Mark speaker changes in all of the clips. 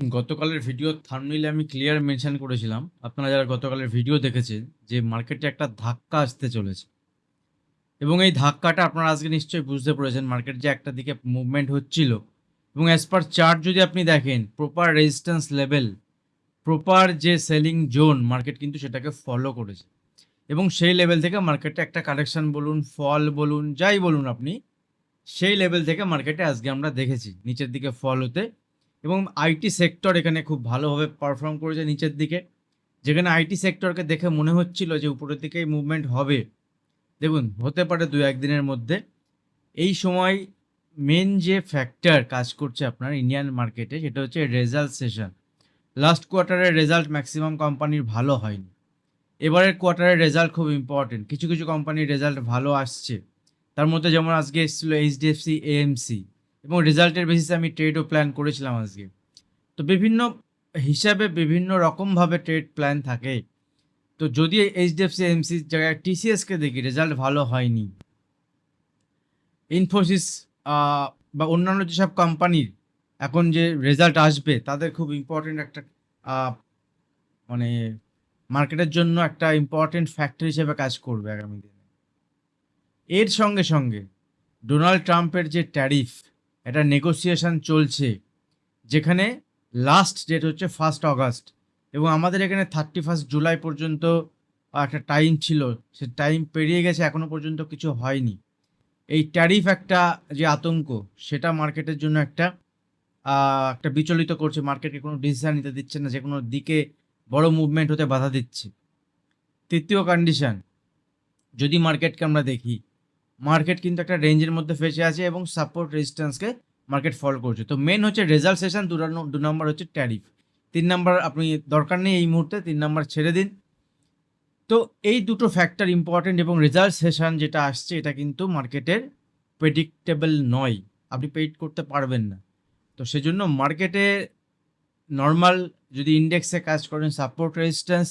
Speaker 1: গতকালের ভিডিও থাম্বনেইলে আমি clear mention করেছিলাম। আপনারা যারা গতকালের ভিডিও দেখেছেন, যে মার্কেটে একটা ধাক্কা আসতে চলেছে। এবং এই ধাক্কাটা আপনারা আজকে নিশ্চয়ই বুঝতে পেরেছেন মার্কেট যে একটা দিকে মুভমেন্ট হচ্ছিল। এবং অ্যাজ পার চার্ট যদি আপনি দেখেন প্রপার রেজিস্ট্যান্স লেভেল প্রপার যে সেলিং জোন মার্কেট কিন্তু সেটাকে ফলো করেছে। এবং সেই লেভেল থেকে মার্কেটে একটা কারেকশন বলুন ফল বলুন, যাই বলুন আপনি, সেই লেভেল থেকে মার্কেটে আজকে আমরা দেখেছি, নিচের দিকে ফল হতে এবং আইটি সেক্টর এখানে খুব ভালোভাবে পারফর্ম করেছে নিচের দিকে। যেখানে আইটি সেক্টরকে দেখে মনে হচ্ছিল যে উপরের দিকেই মুভমেন্ট হবে। দেখুন, হতে পারে দু একদিনের মধ্যে। এই সময় মেন যে ফ্যাক্টর কাজ করছে আপনার ইন্ডিয়ান মার্কেটে সেটা হচ্ছে রেজাল্ট সেশন লাস্ট কোয়ার্টারের রেজাল্ট ম্যাক্সিমাম কোম্পানির ভালো হয়নি। এবারের কোয়ার্টারের রেজাল্ট খুব ইম্পর্টেন্ট কিছু কিছু কোম্পানির রেজাল্ট ভালো আসছে। তার মধ্যে যেমন আজকে এসেছিল এইচডিএফসি এএমসি এবং রেজাল্টের বেসিসে আমি ট্রেডও প্ল্যান করেছিলাম আজকে। তো বিভিন্ন হিসাবে বিভিন্ন রকমভাবে ট্রেড প্ল্যান থাকে। তো যদি এইচডিএফসি এমসির জায়গায় টিসিএসকে দেখি রেজাল্ট ভালো হয়নি। ইনফোসিস বা অন্যান্য যেসব কোম্পানির এখন যে রেজাল্ট আসবে, তাদের খুব ইম্পর্টেন্ট একটা মানে মার্কেটের জন্য একটা ইম্পর্টেন্ট ফ্যাক্টর হিসেবে কাজ করবে আগামী দিনে। এর সঙ্গে সঙ্গে ডোনাল্ড ট্রাম্পের যে ট্যারিফ এটা নেগোসিয়েশন চলছে, যেখানে লাস্ট ডেট হচ্ছে ফার্স্ট অগাস্ট এবং আমাদের এখানে থার্টি ফার্স্ট জুলাই পর্যন্ত একটা টাইম ছিল, সে টাইম পেরিয়ে গেছে, এখনও পর্যন্ত কিছু হয়নি। এই ট্যারিফ একটা যে আতঙ্ক, সেটা মার্কেটের জন্য একটা একটা বিচলিত করছে। মার্কেটকে কোনো ডিসিশন নিতে দিচ্ছে না, যে কোনো দিকে বড় মুভমেন্ট হতে বাধা দিচ্ছে। তৃতীয় কন্ডিশন যদি মার্কেটকে আমরা দেখি মার্কেট কিন্তু একটা রেঞ্জের মধ্যে ফেসে আছে এবং সাপোর্ট রেজিস্ট্যান্সকে মার্কেট ফলো করছে। তো মেন হচ্ছে রেজাল্ট সেশন দু নম্বর হচ্ছে ট্যারিফ তিন নম্বর আপনি দরকার নেই এই মুহূর্তে, তিন নম্বর ছেড়ে দিন। তো এই দুটো ফ্যাক্টর ইম্পর্টেন্ট এবং রেজাল্ট সেশন যেটা আসছে, এটা কিন্তু মার্কেটের প্রেডিক্টেবল নয়। আপনি পেইড করতে পারবেন না। তো সেজন্য মার্কেটে নর্মাল যদি ইন্ডেক্সে কাজ করেন সাপোর্ট রেজিস্ট্যান্স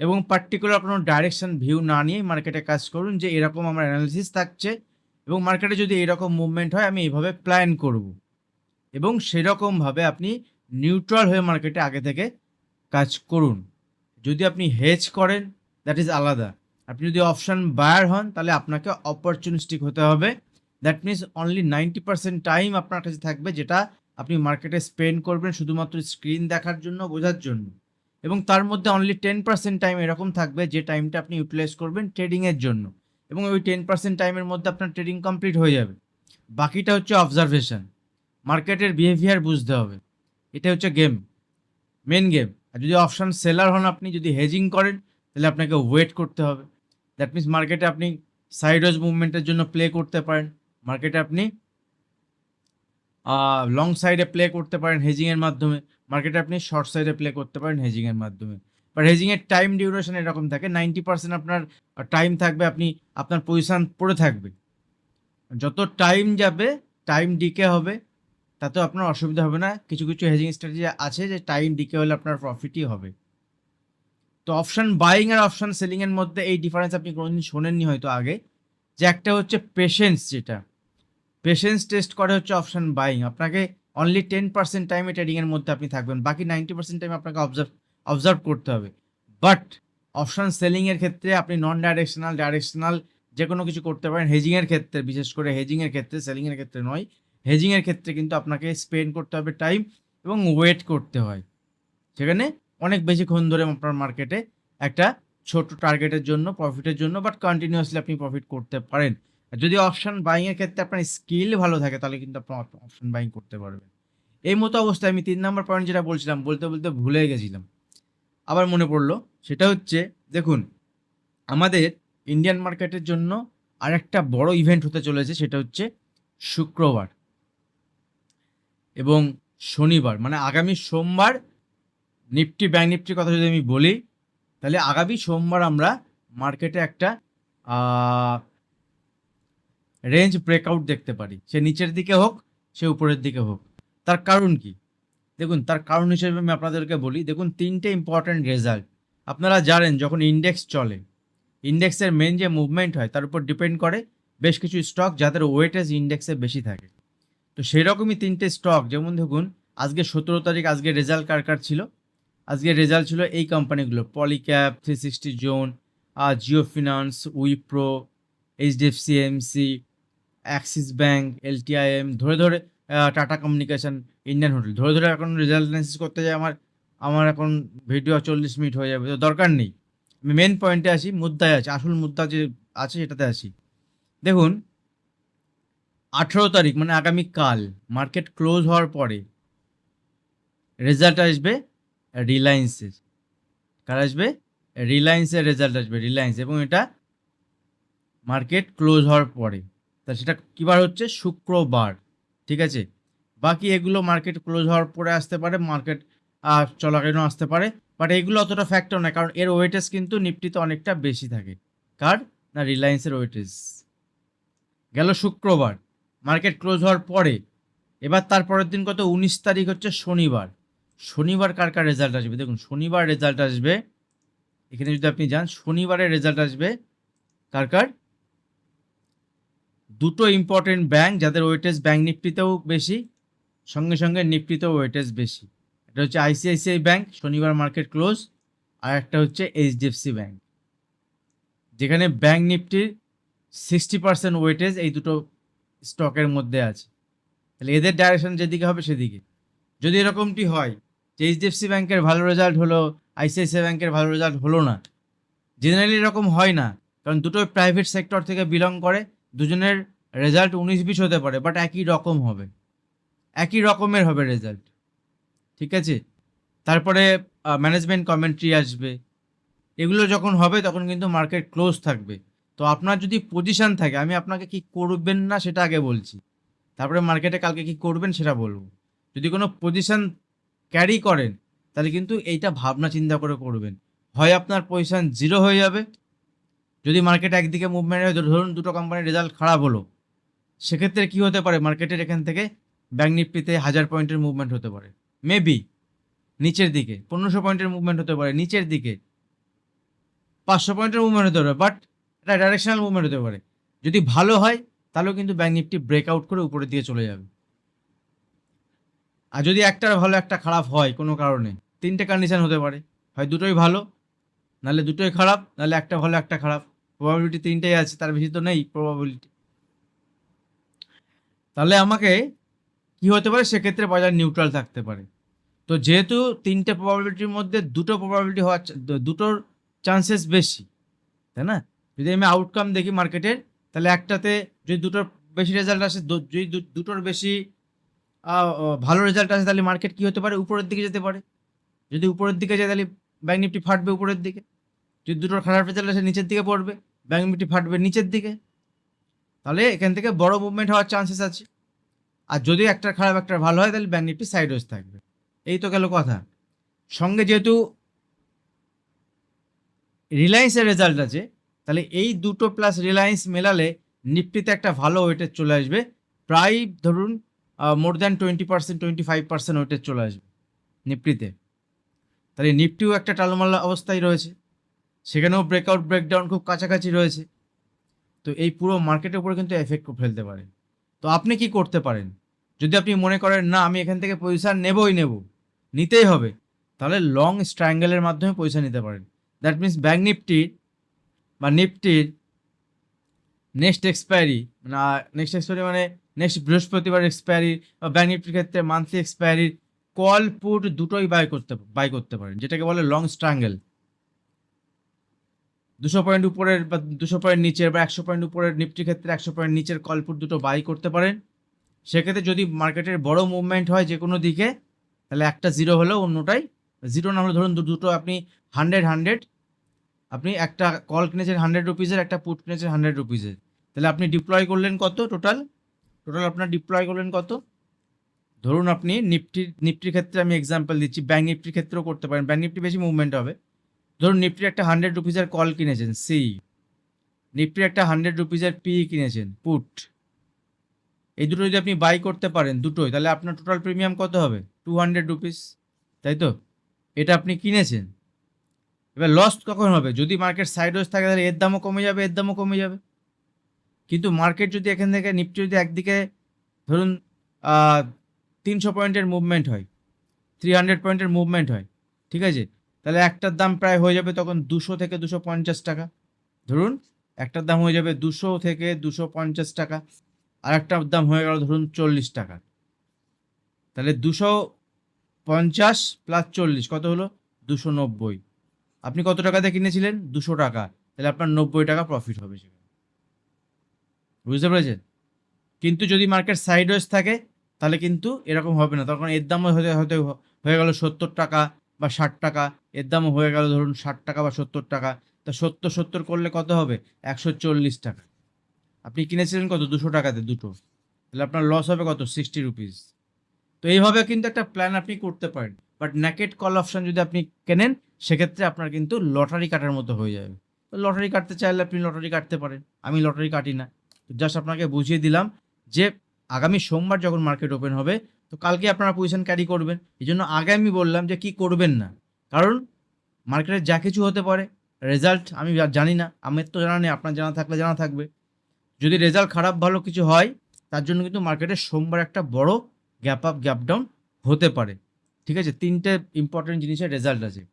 Speaker 1: এবং পার্টিকুলার কোনো ডাইরেকশন ভিউ না নিয়ে মার্কেটে কাজ করুন যে এরকম আমার অ্যানালিসিস থাকছে এবং মার্কেটে যদি এরকম মুভমেন্ট হয়, আমি এইভাবে প্ল্যান করব। এবং সেরকমভাবে আপনি নিউট্রাল হয়ে মার্কেটে আগে থেকে কাজ করুন। যদি আপনি হেজ করেন দ্যাট ইজ আলাদা। আপনি যদি অপশান বায়ার হন, তাহলে আপনাকে অপরচুনিস্টিক হতে হবে। That means only ninety percent time আপনার কাছে থাকবে যেটা আপনি মার্কেটে স্পেন্ড করবেন শুধুমাত্র স্ক্রিন দেখার জন্য, বোঝার জন্য। এবং তার মধ্যে অনলি টেন পার্সেন্ট টাইম এরকম থাকবে যে টাইমটা আপনি ইউটিলাইজ করবেন ট্রেডিংয়ের জন্য। এবং ওই টেন পার্সেন্ট টাইমের মধ্যে আপনার ট্রেডিং কমপ্লিট হয়ে যাবে। বাকিটা হচ্ছে অবজারভেশন মার্কেটের বিহেভিয়ার বুঝতে হবে। এটা হচ্ছে গেম মেন গেম আর যদি অপশান সেলার হন আপনি, যদি হেজিং করেন, তাহলে আপনাকে ওয়েট করতে হবে। দ্যাট মিনস মার্কেটে আপনি সাইডওয়েজ মুভমেন্টের জন্য প্লে করতে পারেন। মার্কেটে আপনি লং সাইডে প্লে করতে পারেন হেজিংয়ের মাধ্যমে। মার্কেটে আপনি শর্ট সাইডে প্লে করতে পারেন হেজিংয়ের মাধ্যমে। বাট হেজিংয়ের টাইম ডিউরেশন এরকম থাকে নাইনটি পার্সেন্ট আপনার টাইম থাকবে আপনি, আপনার পজিশান পড়ে থাকবে। যত টাইম যাবে টাইম ডিকে হবে, তাতেও আপনার অসুবিধা হবে না। কিছু কিছু হেজিং স্ট্র্যাটেজি আছে যে টাইম ডিকে হলে আপনার প্রফিটই হবে। তো অপশান বাইং আর অপশান সেলিংয়ের মধ্যে এই ডিফারেন্স আপনি কোনোদিন শোনেননি হয়তো আগে। যে একটা হচ্ছে পেশেন্স যেটা। পেশেন্স টেস্ট করে হচ্ছে অপশান বাইং আপনাকে অনলি টেন পার্সেন্ট টাইমে ট্রেডিংয়ের মধ্যে আপনি থাকবেন, বাকি নাইনটি পার্সেন্ট টাইম আপনাকে অবজার্ভ অবজার্ভ করতে হবে। বাট অপশন সেলিংয়ের ক্ষেত্রে আপনি নন ডাইরেকশনাল ডাইরেকশনাল যে কোনো কিছু করতে পারেন হেজিংয়ের ক্ষেত্রে, বিশেষ করে হেজিংয়ের ক্ষেত্রে সেলিংয়ের ক্ষেত্রে নয় হেজিংয়ের ক্ষেত্রে কিন্তু আপনাকে স্পেন্ড করতে হবে টাইম এবং ওয়েট করতে হয়। সেখানে অনেক বেশিক্ষণ ধরে আপনার মার্কেটে একটা ছোট টার্গেটের জন্য প্রফিটের জন্য বাট কন্টিনিউয়াসলি আপনি প্রফিট করতে পারেন। যদি অপশন বাইংয়ের ক্ষেত্রে আপনার স্কিল ভালো থাকে, তাহলে কিন্তু আপনি অপশন বাইং করতে পারবেন। এই মতো অবস্থায় আমি তিন নম্বর পয়েন্ট যেটা বলছিলাম, বলতে বলতে ভুলে গেছিলাম। আবার মনে পড়ল, সেটা হচ্ছে, দেখুন, আমাদের ইন্ডিয়ান মার্কেটের জন্য আরেকটা বড় ইভেন্ট হতে চলেছে, সেটা হচ্ছে শুক্রবার এবং শনিবার। মানে আগামী সোমবার নিফটি ব্যাঙ্ক নিফটির কথা যদি আমি বলি, তাহলে আগামী সোমবার আমরা মার্কেটে একটা রেঞ্জ ব্রেকআউট দেখতে পারি। সে নিচের দিকে হোক, সে উপরের দিকে হোক। তার কারণ কি? দেখুন, তার কারণ হিসেবে আমি আপনাদেরকে বলি, দেখুন, তিনটে ইম্পর্ট্যান্ট রেজাল্ট আপনারা জানেন, যখন ইন্ডেক্স চলে ইন্ডেক্সের মেন যে মুভমেন্ট হয়, তার উপর ডিপেন্ড করে বেশ কিছু স্টক যাদের ওয়েটেজ ইন্ডেক্সে বেশি থাকে। তো সেই রকমই তিনটে স্টক যেমন দেখুন, আজকে সতেরো তারিখ, আজকে রেজাল্ট কার কার ছিল? আজকে রেজাল্ট ছিল এই কোম্পানিগুলো Polycab three sixty zone Jio finance Wipro HDFC MC Axis bank LTIM ধরে ধরে টাটা কমিউনিকেশন ইন্ডিয়ান হোটেল ধরে ধরে এখন রেজাল্ট অ্যানালিসিস করতে যাই, আমার আমার এখন ভিডিও চল্লিশ মিনিট হয়ে যাবে, তো দরকার নেই। আমি মেন পয়েন্টে আসি মুদ্রায় আছি, আসল মুদ্রা যে আছে সেটাতে আসি দেখুন, আঠেরো তারিখ মানে আগামীকাল মার্কেট ক্লোজ হওয়ার পরে রেজাল্ট আসবে রিলায়েন্সের কার আসবে রিলায়েন্সের রেজাল্ট আসবে রিলায়েন্স এবং এটা মার্কেট ক্লোজ হওয়ার পরে। তা সেটা কিবার হচ্ছে? শুক্রবার। ঠিক আছে? বাকি এগুলো মার্কেট ক্লোজ হওয়ার পরে আসতে পারে মার্কেট চলাকালীনও আসতে পারে বাট এগুলো অতটা ফ্যাক্টর না কারণ এর ওয়েটেজ কিন্তু নিফটিতে অনেকটা বেশি থাকে। কার? না রিলায়েন্সের ওয়েটেজ গেল শুক্রবার। মার্কেট ক্লোজ হওয়ার পরে, এবার তারপরের দিন কত? উনিশ তারিখ হচ্ছে শনিবার। শনিবার কার কার রেজাল্ট আসবে? দেখুন, শনিবার রেজাল্ট আসবে, এখানে যদি আপনি যান, শনিবারের রেজাল্ট আসবে কার কার? দুটো ইম্পর্টেন্ট ব্যাংক যাদের ওয়েটেজ ব্যাংক নিফটিতেও বেশি, সঙ্গে সঙ্গে নিফটিতেও ওয়েটেজ বেশি। এটা হচ্ছে আইসিআইসিআই ব্যাংক শনিবার মার্কেট ক্লোজ আর একটা হচ্ছে এইচডিএফসি ব্যাংক যেখানে ব্যাংক নিফটির সিক্সটি পার্সেন্ট ওয়েটেজ এই দুটো স্টকের মধ্যে আছে। তাহলে এদের ডাইরেকশন যেদিকে হবে সেদিকে। যদি এরকমটি হয় যে এইচডিএফসি ব্যাংকের ভালো রেজাল্ট হলো আইসিআইসিআই ব্যাংকের ভালো রেজাল্ট হলো না জেনারেলি এরকম হয় না, কারণ দুটোই প্রাইভেট সেক্টর থেকে বিলং করে। দুজনের রেজাল্ট উনিশ বিশ হতে পারে বাট একই রকম হবে। একই রকমের হবে রেজাল্ট ঠিক আছে? তারপরে ম্যানেজমেন্ট কমেন্ট্রি আসবে। এগুলো যখন হবে, তখন কিন্তু মার্কেট ক্লোজ থাকবে। তো আপনার যদি পজিশন থাকে, আমি আপনাকে কি করবেন না সেটা আগে বলছি। তারপরে মার্কেটে কালকে কি করবেন সেটা বলব। যদি কোনো পজিশন ক্যারি করেন, তাহলে কিন্তু এইটা ভাবনা চিন্তা করে করবেন। হয় আপনার পজিশন জিরো হয়ে যাবে যদি মার্কেট একদিকে মুভমেন্ট হয়, ধরুন দুটো কোম্পানির রেজাল্ট খারাপ হলো, সেক্ষেত্রে কি হতে পারে? মার্কেটের এখান থেকে ব্যাঙ্ক নিফটিতে হাজার পয়েন্টের মুভমেন্ট হতে পারে। মেবি নিচের দিকে পনেরোশো পয়েন্টের মুভমেন্ট হতে পারে, নিচের দিকে পাঁচশো পয়েন্টের মুভমেন্ট হতে পারে বাট এটা ডাইরেকশনাল মুভমেন্ট হতে পারে। যদি ভালো হয়, তাহলেও কিন্তু ব্যাঙ্ক নিফটি ব্রেকআউট করে উপরের দিকে চলে যাবে। আর যদি একটার ভালো, একটা খারাপ হয় কোনো কারণে, তিনটে কন্ডিশন হতে পারে। হয় দুটোই ভালো, নাহলে দুটোই খারাপ, নাহলে একটা ভালো, একটা খারাপ। প্রবাবিলিটি তিনটাই আছে, তার বেশি তো নেই প্রবাবিলিটি তাহলে আমাকে কি হতে পারে? সেক্ষেত্রে বাজার নিউট্রাল থাকতে পারে। তো যেহেতু তিনটে প্রবাবিলিটির মধ্যে দুটো প্রবাবিলিটি হওয়ার দুটোর চান্সেস বেশি, তাই না? যদি আমি আউটকাম দেখি মার্কেটের তাহলে একটাতে যদি দুটোর বেশি রেজাল্ট আসে যদি দুটোর বেশি ভালো রেজাল্ট আসে, তাহলে মার্কেট কি হতে পারে? উপরের দিকে যেতে পারে। যদি উপরের দিকে যায়, তাহলে ব্যাঙ্ক নিফটি ফাটবে উপরের দিকে। যদি দুটোর খারাপ রেজাল্ট আসে, নিচের দিকে পড়বে। ব্যাঙ্ক নিফটি ফাটবে নিচের দিকে, তাহলে এখান থেকে বড় মুভমেন্ট হওয়ার চান্সেস আছে। আর যদি একটা খারাপ, একটা ভালো হয়, তাহলে ব্যাঙ্ক নিফটি সাইড ওয়েজ থাকবে। এই তো গেল কথা। সঙ্গে যেহেতু রিলায়েন্সের রেজাল্ট আছে, তাহলে এই দুটো প্লাস রিলায়েন্স মেলালে নিফটিতে একটা ভালো ওয়েটেজ চলে আসবে। প্রায় ধরুন more than twenty percent twenty five percent weightage চলে আসবে নিফটিতে। তাহলে নিফটিও একটা টালমাল্লা অবস্থায় রয়েছে। সেখানেও ব্রেকআউট ব্রেকডাউন খুব কাছাকাছি রয়েছে। তো এই পুরো মার্কেটের উপরে কিন্তু এফেক্ট ফেলতে পারে। তো আপনি কি করতে পারেন? যদি আপনি মনে করেন, না, আমি এখান থেকে পয়সা নেবই নেব, নিতেই হবে, তাহলে লং স্ট্র্যাঙ্গেলের মাধ্যমে পয়সা নিতে পারেন। দ্যাট মিন্স ব্যাঙ্ক নিফটির বা নিফটির নেক্সট এক্সপায়ারি মানে নেক্সট এক্সপায়ারি মানে নেক্সট বৃহস্পতিবার এক্সপায়ারি বা ব্যাঙ্ক নিফটির ক্ষেত্রে মান্থলি এক্সপায়ারির কল পুট দুটোই বাই করতে বাই করতে পারেন, যেটাকে বলে লং স্ট্রাঙ্গেল দুশো পয়েন্ট উপরের বা দুশো পয়েন্ট নিচের বা একশো পয়েন্ট উপরের নিফটির ক্ষেত্রে একশো পয়েন্ট নিচের কল পুট দুটো বাই করতে পারেন। সেক্ষেত্রে যদি মার্কেটের বড় মুভমেন্ট হয় যে কোনো দিকে, তাহলে একটা জিরো হলেও অন্যটাই। জিরো না হলে ধরুন দুটো আপনি হান্ড্রেড হান্ড্রেড, আপনি একটা কল কিনেছেন হান্ড্রেড রুপিজের একটা পুট কিনেছেন হান্ড্রেড রুপিজের তাহলে আপনি ডিপ্লয় করলেন কত টোটাল? টোটাল আপনার ডিপ্লয় করলেন কত? ধরুন আপনি নিফটির নিফটির ক্ষেত্রে আমি এক্সাম্পল দিচ্ছি, ব্যাঙ্ক নিফটির ক্ষেত্রেও করতে পারেন। ব্যাঙ্ক নিফটি বেশি মুভমেন্ট হবে। ধরুন নিফটির একটা হান্ড্রেড রুপিজের কল কিনেছেন সি নিফটির একটা হান্ড্রেড রুপিজের পি কিনেছেন পুট এই দুটো যদি আপনি বাই করতে পারেন দুটোই, তাহলে আপনার টোটাল প্রিমিয়াম কত হবে? টু হান্ড্রেড রুপিস তাই তো? এটা আপনি কিনেছেন। এবার লস কখন হবে? যদি মার্কেট সাইডওয়েজ থাকে, তাহলে এর দামও কমে যাবে, এর দামও কমে যাবে। কিন্তু মার্কেট যদি এখান থেকে, নিফটি যদি একদিকে, ধরুন তিনশো পয়েন্টের মুভমেন্ট হয় থ্রি হান্ড্রেড পয়েন্টের মুভমেন্ট হয়, ঠিক আছে? তাহলে একটার দাম প্রায় হয়ে যাবে তখন দুশো থেকে দুশো পঞ্চাশ টাকা। ধরুন, একটার দাম হয়ে যাবে দুশো থেকে দুশো পঞ্চাশ টাকা, আর একটার দাম হয়ে গেল ধরুন চল্লিশ টাকা। তাহলে দুশো পঞ্চাশ প্লাস চল্লিশ, কত হলো? দুশো নব্বই। আপনি কত টাকাতে কিনেছিলেন? দুশো টাকা। তাহলে আপনার নব্বই টাকা প্রফিট হবে সেখানে। বুঝতে পেরেছেন? কিন্তু যদি মার্কেট সাইডওয়েজ থাকে, তাহলে কিন্তু এরকম হবে না। তখন এর দামও হতে হতে হয়ে গেল সত্তর টাকা বা ষাট টাকা, এর দামও হয়ে গেল ধরুন ষাট টাকা বা সত্তর টাকা। তা সত্তর সত্তর করলে কত হবে? একশো চল্লিশ টাকা। আপনি কিনেছিলেন কত? দুশো টাকাতে দুটো। তাহলে আপনার লস হবে কত? সিক্সটি রুপিস তো এইভাবে কিন্তু একটা প্ল্যান আপনি করতে পারেন। বাট ন্যাকেট কল অপশান যদি আপনি কেনেন, সেক্ষেত্রে আপনার কিন্তু লটারি কাটার মতো হয়ে যাবে। তো লটারি কাটতে চাইলে আপনি লটারি কাটতে পারেন। আমি লটারি কাটি না। তো জাস্ট আপনাকে বুঝিয়ে দিলাম যে আগামী সোমবার যখন মার্কেট ওপেন হবে তো কালকে আপনারা পজিশন ক্যারি করবেন। এই জন্য আগে আমি বললাম যে কি করবেন না। কারণ মার্কেটে যা কিছু হতে পারে রেজাল্ট আমি জানি না। আমার তো জানা নেই, আপনার জানা থাকলে জানা থাকবে। যদি রেজাল্ট খারাপ ভালো কিছু হয়, তার জন্য কিন্তু মার্কেটে সোমবার একটা বড় গ্যাপ আপ গ্যাপ ডাউন হতে পারে। ঠিক আছে? তিনটে ইম্পর্টেন্ট জিনিসের রেজাল্ট আছে।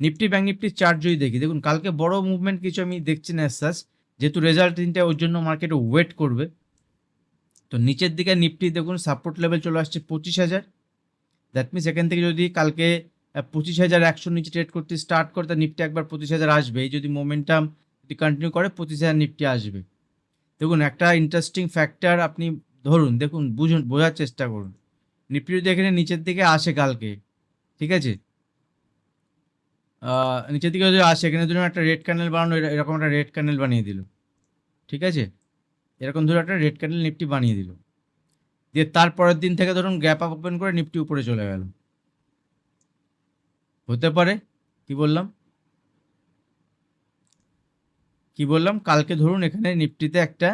Speaker 1: নিফটি ব্যাঙ্ক নিফটি চার্ট যদি দেখি, দেখুন, কালকে বড় মুভমেন্ট কিছু আমি দেখছি না অ্যাজ যেহেতু রেজাল্ট তিনটে, ওর জন্য মার্কেটে ওয়েট করবে। তো নিচের দিকে নিফটি দেখুন সাপোর্ট লেভেল চলে আসছে পঁচিশ হাজার। দ্যাট মিনস এখান থেকে যদি কালকে পঁচিশ হাজার একশো নিচে ট্রেড করতে স্টার্ট করে, তা নিফটি একবার পঁচিশ হাজার আসবে। যদি মোমেন্টাম যদি কন্টিনিউ করে, পঁচিশ হাজার নিফটি আসবে। দেখুন, একটা ইন্টারেস্টিং ফ্যাক্টর আপনি ধরুন, দেখুন, বুঝুন, বোঝার চেষ্টা করুন। নিফটি যদি এখানে নিচের দিকে আসে কালকে, ঠিক আছে? নিচের দিকে যদি আসে, এখানে ধরুন একটা রেড ক্যান্ডেল বানানো, এরকম একটা রেড ক্যান্ডেল বানিয়ে দিল, ঠিক আছে? এরকম ধরুন একটা রেড ক্যান্ডেল নিফটি বানিয়ে দিল। দিয়ে তারপরের দিন থেকে ধরুন গ্যাপ আপ ওপেন করে নিফটি উপরে চলে গেল। হতে পারে, কি বললাম? কি বললাম? কালকে ধরুন এখানে নিফটিতে একটা,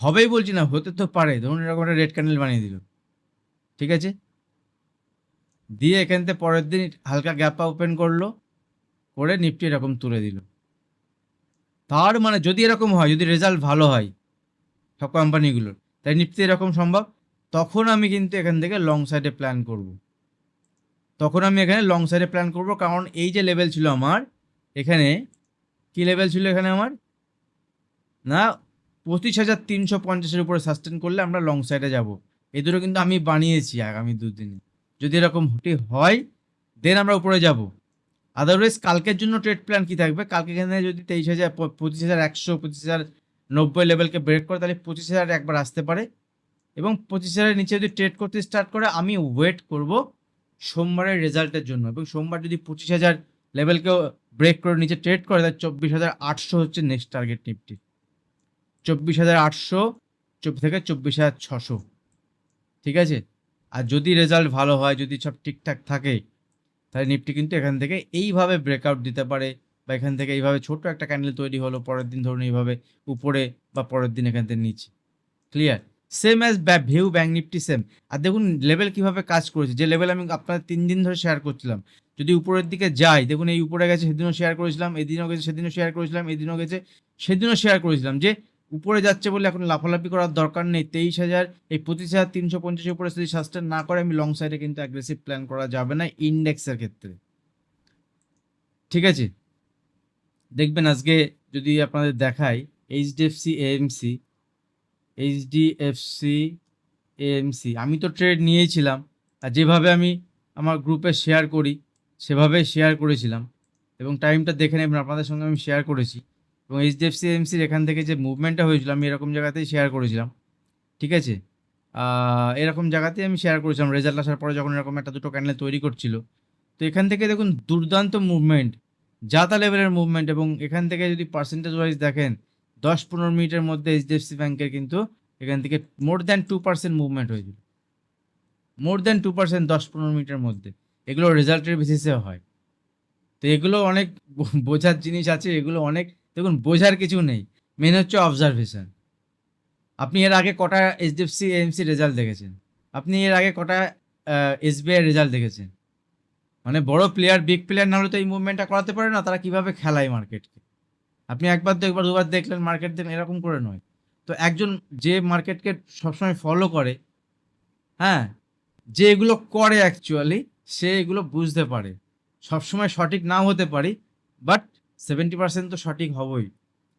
Speaker 1: হবেই বলছি না, হতে তো পারে, ধরুন এরকম একটা রেড ক্যান্ডেল বানিয়ে দিল। ঠিক আছে? দিয়ে এখান থেকে পরের দিন হালকা গ্যাপ ওপেন করল, করে নিফটি এরকম তুলে দিল। তার মানে যদি এরকম হয়, যদি রেজাল্ট ভালো হয় সব কোম্পানিগুলোর তাই নিফটি এরকম সম্ভব? তখন আমি কিন্তু এখান থেকে লং সাইডে প্ল্যান করব। তখন আমি এখানে লং সাইডে প্ল্যান করব, কারণ এই যে লেভেল ছিল আমার, এখানে কি লেভেল ছিল এখানে আমার? না, পঁচিশ হাজার তিনশো পঞ্চাশের উপরে সাস্টেন করলে আমরা লং সাইডে যাব। এই দুটো কিন্তু আমি বানিয়েছি আগামী দুদিনে। যদি এরকম হটি হয় দেন আমরা উপরে যাব। আদারওয়াইজ কালকের জন্য ট্রেড প্ল্যান কি থাকবে? কালকে এখানে যদি তেইশ হাজার, পঁচিশ হাজার, একশো, পঁচিশ হাজার নব্বই লেভেলকে ব্রেক করে তাহলে পঁচিশ হাজার একবার আসতে পারে। এবং পঁচিশ হাজারের নিচে যদি ট্রেড করতে স্টার্ট করে, আমি ওয়েট করব সোমবারের রেজাল্টের জন্য। এবং সোমবার যদি পঁচিশ হাজার লেভেলকেও ব্রেক করে নিচে ট্রেড করে, তাহলে চব্বিশ হাজার আটশো হচ্ছে নেক্সট টার্গেট নিফটি চব্বিশ হাজার আটশো থেকে চব্বিশ হাজার ছশো। ঠিক আছে? আর যদি রেজাল্ট ভালো হয়, যদি সব ঠিকঠাক থাকে, তাহলে নিফটি কিন্তু এখান থেকে এইভাবে ব্রেকআউট দিতে পারে। বা এখান থেকে এইভাবে ছোট একটা ক্যান্ডেল তৈরি হলো, পরের দিন ধরুন এইভাবে উপরে বা পরের দিন এখান থেকে নিচে। ক্লিয়ার সেম অ্যাজ ব্যা ভিউ ব্যাঙ্ক নিফটি সেম আর দেখুন লেভেল কীভাবে কাজ করেছে? যে লেভেল আমি আপনার তিন দিন ধরে শেয়ার করছিলাম। যদি উপরের দিকে যাই, দেখুন এই উপরে গেছে, সেদিনও শেয়ার করেছিলাম, এদিনও গেছে, সেদিনও শেয়ার করেছিলাম, এদিনও গেছে, সেদিনও শেয়ার করেছিলাম। যে উপরে যাচ্ছে বলে এখন লাফালাফি করার দরকার নেই। তেইশ হাজার, এই পঁচিশ হাজার তিনশো পঞ্চাশের উপরে যদি সাস্টেন না করে, আমি লং সাইডে কিন্তু অ্যাগ্রেসিভ প্ল্যান করা যাবে না ইন্ডেক্সের ক্ষেত্রে। ঠিক আছে? দেখবেন আজকে যদি আপনাদের দেখাই এইচডিএফসি এএমসি এইচডিএফসি এএমসি আমি তো ট্রেড নিয়েছিলাম, আর যেভাবে আমি আমার গ্রুপে শেয়ার করি সেভাবে শেয়ার করেছিলাম। এবং টাইমটা দেখে নেবেন, আপনাদের সঙ্গে আমি শেয়ার করেছি। এবং এইচডিএফসি এমসির এখান থেকে যে মুভমেন্টটা হয়েছিল, আমি এরকম জায়গাতেই শেয়ার করেছিলাম। ঠিক আছে? এরকম জায়গাতেই আমি শেয়ার করেছিলাম। রেজাল্ট আসার পরে যখন এরকম একটা দুটো ক্যান্ডেল তৈরি করছিল। তো এখান থেকে দেখুন, দুর্দান্ত মুভমেন্ট জাতা লেভেলের মুভমেন্ট এবং এখান থেকে যদি পার্সেন্টেজ ওয়াইজ দেখেন, দশ পনেরো মিনিটের মধ্যে এইচডিএফসি ব্যাংকের কিন্তু এখান থেকে more than two percent movement হয়েছিল। মোর দ্যান টু পার্সেন্ট দশ পনেরো মিনিটের মধ্যে। এগুলো রেজাল্টের বেসিসে হয়। তো এগুলো অনেক বোঝার জিনিস আছে, এগুলো অনেক, দেখুন, বোঝার কিছু নেই। মেন হচ্ছে অবজারভেশন আপনি এর আগে কটা এইচডিএফসি এমসি রেজাল্ট দেখেছেন? আপনি এর আগে কটা এসবিআই রেজাল্ট দেখেছেন? মানে বড় প্লেয়ার বিগ প্লেয়ার না হলে তো এই মুভমেন্টটা করাতে পারে না, তারা কীভাবে খেলায় মার্কেটকে আপনি একবার তো একবার দুবার দেখলেন মার্কেট দেখলেন এরকম করে নয়। তো একজন যে মার্কেটকে সবসময় ফলো করে হ্যাঁ যে এগুলো করে অ্যাকচুয়ালি সে এগুলো বুঝতে পারে। সবসময় সঠিক নাও হতে পারি বাট সেভেন্টি পার্সেন্ট তো সঠিক হবই।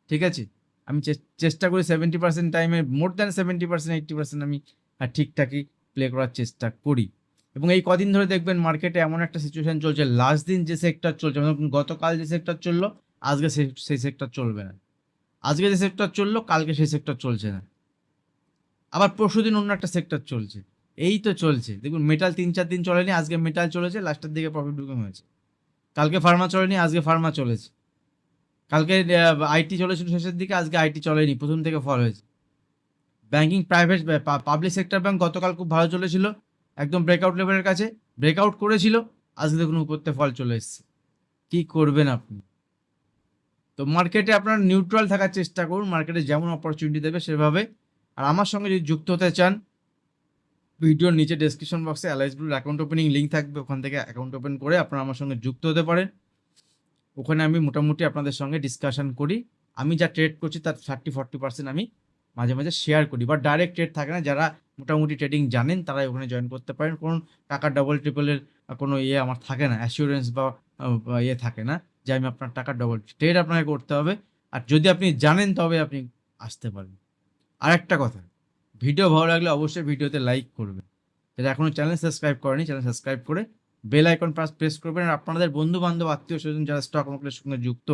Speaker 1: ঠিক আছে? আমি চেষ্টা করি সেভেন্টি পার্সেন্ট টাইমে more than seventy percent eighty percent আমি ঠিকঠাকই প্লে করার চেষ্টা করি। এবং এই কদিন ধরে দেখবেন মার্কেটে এমন একটা সিচুয়েশন চলছে লাস্ট দিন যে সেক্টর চলছে মানে গতকাল যে সেক্টর চলল, আজকে সেই সেক্টর চলবে না। আজকে যে সেক্টর চলল, কালকে সেই সেক্টর চলছে না। আবার পরশু দিন অন্য একটা সেক্টর চলছে। এই তো চলছে। দেখুন মেটাল তিন চার দিন চলেনি, আজকে মেটাল চলেছে লাস্টের দিকে প্রফিট বুকিং হয়েছে। কালকে ফার্মা চলেনি, আজকে ফার্মা চলেছে। কালকে আইটি চলেছিল শেষের দিকে, আজকে আইটি চলেনি, প্রথম থেকে ফল হয়েছে। Banking private public sector bank গতকাল খুব ভালো চলেছিল। একদম ব্রেকআউট লেভেলের কাছে ব্রেকআউট করেছিল আজকে দেখুন উপরতে ফল চলে এসছে। কি করবেন আপনি? তো মার্কেটে আপনার নিউট্রাল থাকার চেষ্টা করুন মার্কেটে যেমন অপরচুনিটি দেবে সেভাবে। আর আমার সঙ্গে যদি যুক্ত হতে চান, ভিডিওর নিচে ডেসক্রিপশন বক্সে ব্লুর অ্যাকাউন্ট ওপেনিং লিঙ্ক থাকবে, ওখান থেকে অ্যাকাউন্ট ওপেন করে আপনারা আমার সঙ্গে যুক্ত হতে পারেন। ওখানে আমি মোটামুটি আপনাদের সঙ্গে ডিসকাশন করি। আমি যা ট্রেড করছি তার থার্টি ফর্টি পার্সেন্ট আমি মাঝে মাঝে শেয়ার করি, বা ডাইরেক্ট ট্রেড থাকে না, যারা মোটামুটি ট্রেডিং জানেন, তারাই ওখানে জয়েন করতে পারেন। কোন টাকা ডবল ট্রিপলের কোনো ইয়ে আমার থাকে না অ্যাসিওরেন্স বা বা ইয়ে থাকে না যে আমি আপনার টাকা ডবল ট্রেড আপনাকে করতে হবে। আর যদি আপনি জানেন, তবে আপনি আসতে পারেন। আর একটা কথা, ভিডিও ভালো লাগলে অবশ্যই ভিডিওতে লাইক করবেন। যারা এখনও চ্যানেল সাবস্ক্রাইব করেনি চ্যানেল সাবস্ক্রাইব করে বেল আইকন প্রেস প্রেস করবেন। আর আপনাদের বন্ধু বান্ধব আত্মীয় স্বজন যারা স্টক মার্কেটের সঙ্গে যুক্ত,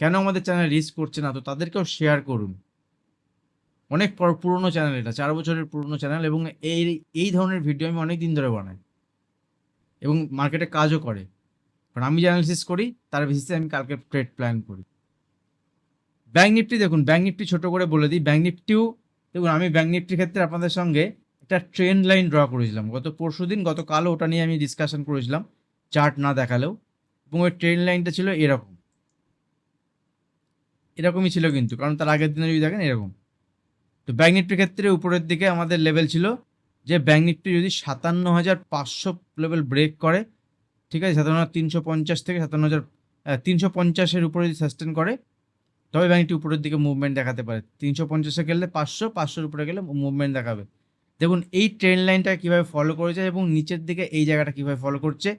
Speaker 1: কেন আমাদের চ্যানেল রিচ করছে না, তো তাদেরকেও শেয়ার করুন। অনেক পুরনো চ্যানেল এটা, চার বছরের পুরনো চ্যানেল এবং এই এই ধরনের ভিডিও আমি অনেক দিন ধরে বানাই। এবং মার্কেটে কাজও করে। কারণ আমি অ্যানালিসিস করি, তার বেসিসে আমি কালকে ট্রেড প্ল্যান করি। ব্যাঙ্ক নিফটি দেখুন ব্যাঙ্ক নিফটি ছোট করে বলে দিই। ব্যাঙ্ক নিফটিও দেখুন, আমি ব্যাঙ্ক নিফটির ক্ষেত্রে আপনাদের সঙ্গে একটা ট্রেন্ড লাইন ড্র করেছিলাম। গত পরশু দিন, গতকালও ওটা নিয়ে আমি ডিসকাশন করেছিলাম চার্ট না দেখালেও। এবং ওই ট্রেন্ড লাইনটা ছিল এরকম। এরকমই ছিল কিন্তু, কারণ তার আগের দিনে যদি দেখেন এরকম। তো ব্যাঙ্ক নিফটির ক্ষেত্রে উপরের দিকে আমাদের লেভেল ছিল যে ব্যাঙ্ক নিফটি যদি সাতান্ন হাজার পাঁচশো লেভেল ব্রেক করে, ঠিক আছে, সাতান্ন হাজার তিনশো পঞ্চাশ থেকে সাতান্ন হাজার তিনশো পঞ্চাশের উপরে যদি সাস্টেন করে, তবে ব্যাঙ্কটি উপরের দিকে মুভমেন্ট দেখাতে পারে। তিনশো পঞ্চাশে গেলে পাঁচশো, পাঁচশোর উপরে গেলে মুভমেন্ট দেখাবে। দেখুন, এই ট্রেন লাইনটা কীভাবে ফলো করেছে এবং নিচের দিকে এই জায়গাটা কীভাবে ফলো করছে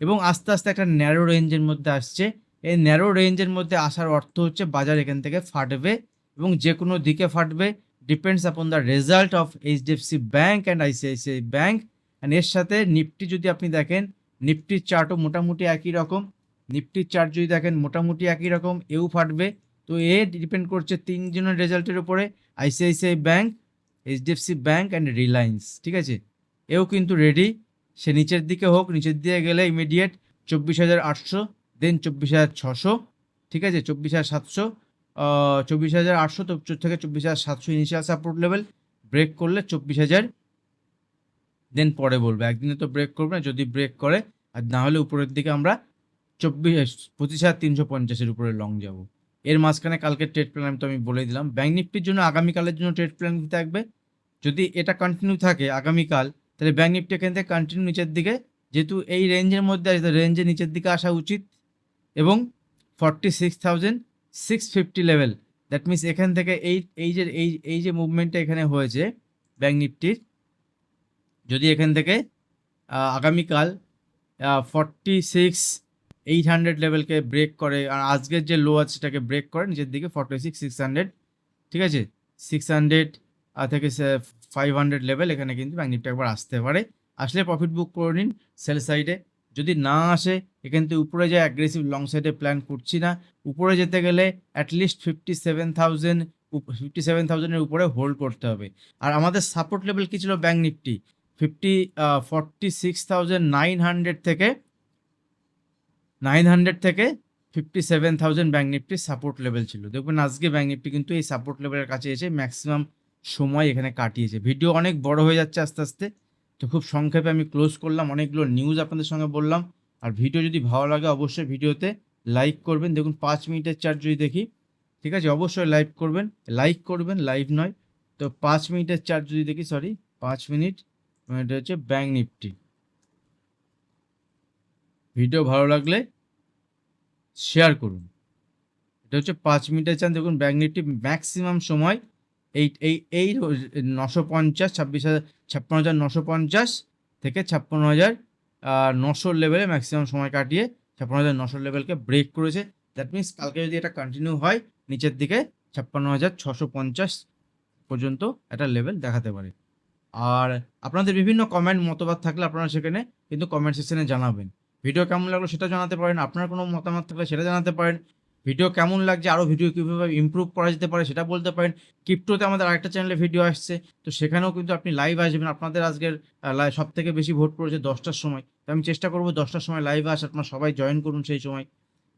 Speaker 1: এবং আস্তে আস্তে একটা ন্যারো রেঞ্জের মধ্যে আসছে। এই ন্যারো রেঞ্জের মধ্যে আসার অর্থ হচ্ছে বাজার এখান থেকে ফাটবে এবং যে কোনো দিকে ফাটবে। Depends upon the result of HDFC bank and ICICI bank and এর সাথে নিফটি যদি আপনি দেখেন, নিফটির চার্টও মোটামুটি একই রকম। নিফটির চার্ট যদি দেখেন, মোটামুটি একই রকম, এও ফাটবে। তো এ ডিপেন্ড করছে তিনজনের রেজাল্টের উপরে ICICI bank HDFC bank and Reliance ঠিক আছে? এও কিন্তু রেডি সে নিচের দিকে হোক, নিচের দিকে গেলে ইমিডিয়েট চব্বিশ হাজার আটশো দেন চব্বিশ হাজার ছশো, ঠিক আছে? চব্বিশ হাজার সাতশো চব্বিশ হাজার আটশো থেকে চব্বিশ হাজার সাতশো ইনিশিয়াল সাপোর্ট লেভেল ব্রেক করলে চব্বিশ হাজার দেন পরে বলবে। একদিনে তো ব্রেক করবে না, যদি ব্রেক করে, আর না হলে উপরের দিকে আমরা চব্বিশ, পঁচিশ হাজার তিনশো পঞ্চাশের উপরে লং যাব। এর মাঝখানে কালকে ট্রেড প্ল্যান তো আমি বলে দিলাম। ব্যাঙ্ক নিফটির জন্য আগামীকালের জন্য ট্রেড প্ল্যান থাকবে? যদি এটা কন্টিনিউ থাকে আগামীকাল, তাহলে ব্যাঙ্ক নিফটি এখান থেকে কন্টিনিউ নিচের দিকে। যেহেতু এই রেঞ্জের মধ্যে আছে রেঞ্জের নিচের দিকে আসা উচিত। এবং forty six thousand six fifty level that means এখান থেকে এই এই যে, এই এই যে মুভমেন্টটা এখানে হয়েছে ব্যাঙ্ক নিফটির যদি এখান থেকে আগামীকাল ফর্টি সিক্স এইট হান্ড্রেড লেভেলকে ব্রেক করে, আর আজকের যে লো আছে সেটাকে ব্রেক করে, নিজের দিকে ফর্টি সিক্স সিক্স হান্ড্রেড ঠিক আছে? সিক্স হান্ড্রেড থেকে ফাইভ হান্ড্রেড লেভেল এখানে কিন্তু ব্যাঙ্ক নিফটি একবার আসতে পারে। আসলে প্রফিট বুক করে নিন সেল সাইডে যদি না আসে এখান থেকে উপরে যে অ্যাগ্রেসিভ লং সাইডে প্ল্যান করছি না। উপরে যেতে গেলে at least fifty seven thousand fifty seven থাউজেন্ডের উপরে হোল্ড করতে হবে। আর আমাদের সাপোর্ট লেভেল কী ছিল bank nifty fifty forty six thousand nine hundred থেকে নাইন হান্ড্রেড থেকে ফিফটি সেভেন থাউজেন্ড ব্যাঙ্ক নিফটির সাপোর্ট লেভেল ছিল। দেখবেন আজকে ব্যাঙ্ক নিফটি কিন্তু এই সাপোর্ট লেভেলের কাছে এসে ম্যাক্সিমাম সময় এখানে কাটিয়েছে। ভিডিও অনেক বড় হয়ে যাচ্ছে আস্তে আস্তে। তো খুব সংক্ষেপে আমি ক্লোজ করলাম, অনেকগুলো নিউজ আপনাদের সঙ্গে বললাম। আর ভিডিও যদি ভালো লাগে, অবশ্যই ভিডিওতে লাইক করবেন। দেখুন, পাঁচ মিনিটের চার্জ যদি দেখি, ঠিক আছে? অবশ্যই লাইক করবেন। লাইক করবেন, লাইভ নয়। তো পাঁচ মিনিটের চার্জ যদি দেখি সরি পাঁচ মিনিট এটা হচ্ছে ব্যাঙ্ক নিফটি। ভিডিও ভালো লাগলে শেয়ার করুন। এটা হচ্ছে পাঁচ মিনিটের চান দেখুন, ব্যাঙ্ক নিফটি ম্যাক্সিমাম সময় এই এই এই নশো পঞ্চাশ, ছাব্বিশ হাজার, ছাপ্পান্ন হাজার নশো পঞ্চাশ থেকে ছাপ্পান্ন হাজার নশোর লেভেলে ম্যাক্সিমাম সময় কাটিয়ে ছাপ্পান্ন হাজার নশোর লেভেলকে ব্রেক করেছে। দ্যাট মিনস কালকে যদি এটা কন্টিনিউ হয়, নিচের দিকে ছাপ্পান্ন হাজার ছশো পঞ্চাশ পর্যন্ত একটা লেভেল দেখাতে পারে। আর আপনাদের বিভিন্ন কমেন্ট মতবাদ থাকলে আপনারা সেখানে কিন্তু কমেন্ট সেকশনে জানাবেন। ভিডিও কেমন লাগল সেটা জানাতে পারেন। আপনার কোনো মতামত থাকলে সেটা জানাতে পারেন। ভিডিও কেমন লাগছে আরও ভিডিও কীভাবে ইম্প্রুভ করা যেতে পারে সেটা বলতে পারেন। ক্রিপ্টোতে আমাদের আরেকটা চ্যানেলে ভিডিও আসছে, তো সেখানেও কিন্তু আপনি লাইভ আসবেন। আপনাদের আজকের সব থেকে বেশি ভোট পড়েছে দশটার সময়। তো আমি চেষ্টা করব দশটার সময় লাইভে আসার আপনার সবাই জয়েন করুন সেই সময়।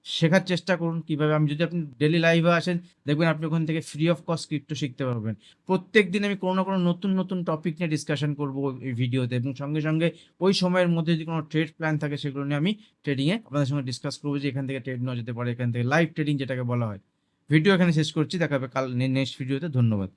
Speaker 1: শেখার চেষ্টা করুন কীভাবে। আমি যদি আপনি ডেলি লাইভে আসেন, দেখবেন আপনি ওখান থেকে ফ্রি অফ কস্ট ক্রিপ্টো শিখতে পারবেন। প্রত্যেক দিন আমি কোনো না কোনো নতুন নতুন টপিক নিয়ে ডিসকাশন করব এই ভিডিওতে এবং সঙ্গে সঙ্গে ওই সময়ের মধ্যে যদি কোনো ট্রেড প্ল্যান থাকে, সেগুলো নিয়ে আমি ট্রেডিংয়ে আপনাদের সঙ্গে ডিসকাস করব যে এখান থেকে ট্রেড নেওয়া যেতে পারে, এখান থেকে লাইভ ট্রেডিং যেটাকে বলা হয়। ভিডিও এখানে শেষ করছি, দেখা হবে কাল নেক্সট ভিডিওতে ধন্যবাদ।